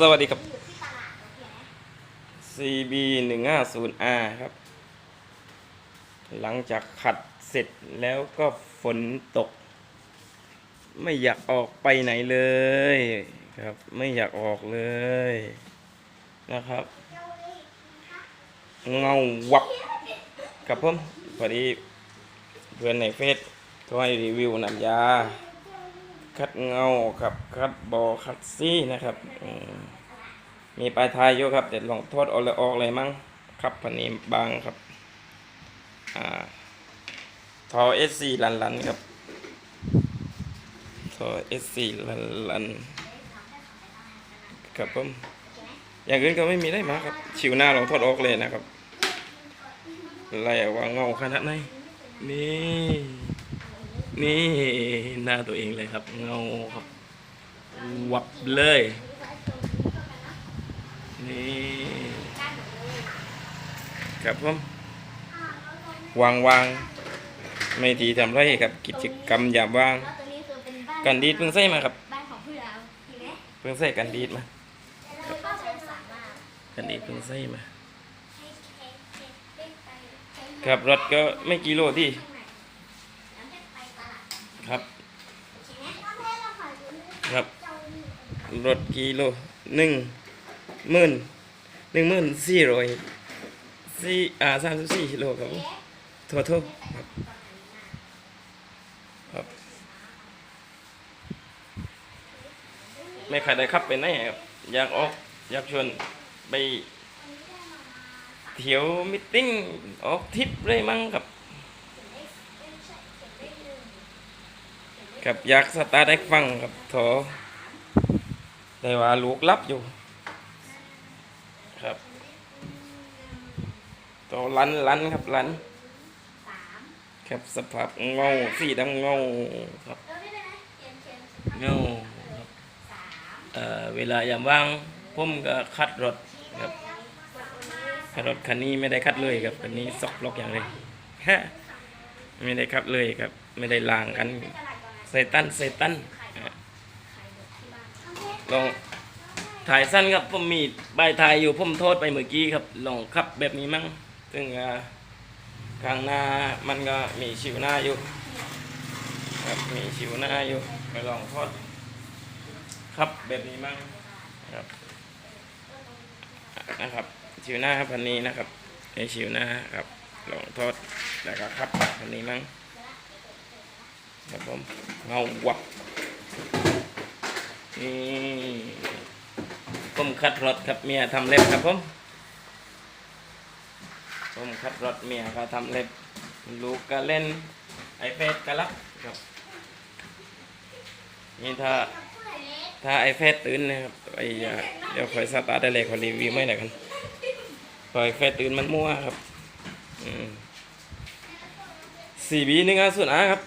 สวัสดีครับ CB 1 5 0 R ครับ หลังจากขัดเสร็จแล้วก็ฝนตก ไม่อยากออกไปไหนเลยครับ ไม่อยากออกเลยนะครับ เงาวับครับผมพอดีเพื่อนในเฟซก็ให้รีวิวน้ำยา คัดเงาครับคัดบอคัดซี่นะครับมีปลายทายอยู่ครับเดี๋ยวลองทอดออกเลยออกเลยมั้งครับพันนี้บางครับอ่าทอเอสซีลันลันครับทอเอสซีลันลันครับผมอย่างอื่นก็ไม่มีได้มาครับ ชิวหน้าลองทอดออกเลยนะครับไล่ว่าเงาขนาดไหนนี่ นี่หน้าตัวเองเลยครับ เงาครับ วับเลย นี่ครับผมวางวางไม่ทีทำไรครับ กิจกรรมยามว่าง กันดีดเพิ่งใส่มาครับพี่เราเห็นไหมเพิ่งใส่กันดีดมากันดีดเพิ่งใส่มาให้เค้กเค้กเด็กไปใช้เงินครับรถก็ไม่กี่โลที่ ครับรถกิโลหนึ่งหมื่นหนึ่งหมื่นสี่ร้อยสี่อ่าสามสิบสี่กิโลครับผมโทษโทษครับครับไม่ใครได้ขับไปไหนครับอยากออกอยากชวนไปเที่ยวมิทติ้งออกทริปเลยมั้งครับ ครับอยากสตาร์ทให้ฟังครับโถแต่ว่าลูกรับอยู่ ครับโตลันลันครับลันครับสภาพเงาสีดำเงาครับเออไม่เป็นไรเขียนเขียนเงาครับสามเอ่อเวลายามว่างผมก็คัดรถครับคัดรถคันนี้ไม่ได้คัดเลยครับคันนี้ซอกล็อกอย่างเลยไม่ได้คัดเลยครับ ไม่ได้ล้างกัน ตลาดก่อนนะใส่ตันใส่ตันขายอะขายหมดที่บ้านโอเคลองถ่ายสั้นครับผมมีใบถ่ายอยู่ผมโทษไปเมื่อกี้ครับลองขับแบบนี้มั้งซึ่งอ่าข้างหน้ามันก็มีชิวหน้าอยู่ครับมีชิวหน้าอยู่ไปลองทอดครับแบบนี้มั้งครับนะครับชิวหน้าครับพันนี้นะครับในชิวหน้าครับลองทอดแล้วก็ครับพันนี้มั้ง ครับผมเงาวับนี่ผมคัดรถครับเมียทำเล็บครับผมผมคัดรถเมียก็ทำเล็บ ลูกก็เล่นไอแพดก็รับครับนี่ถ้าถ้าไอแพดตื่นนะครับไอเดี๋ยวคอยสตาร์ทได้เลยคอยรีวิวไม่ไหนอยกันคอยแฟดตื่นมันมั่วครับสี่บีหนึ่งอันสุดอะครับ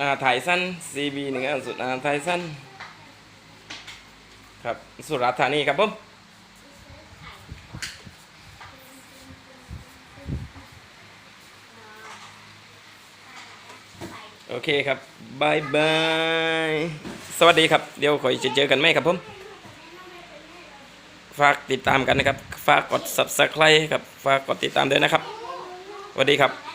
อ่าถ่ายสั้นสี่บีหนึ่งอันสุดอ่าถ่ายสั้นครับสุราษฎร์ธานีครับผมโอเคครับบายบาย สวัสดีครับ เดี๋ยวคอยจะเจอกันไหมครับผม ฝากติดตามกันนะครับ ฝากกด subscribe ครับ ฝากกดติดตามด้วยนะครับ สวัสดีครับ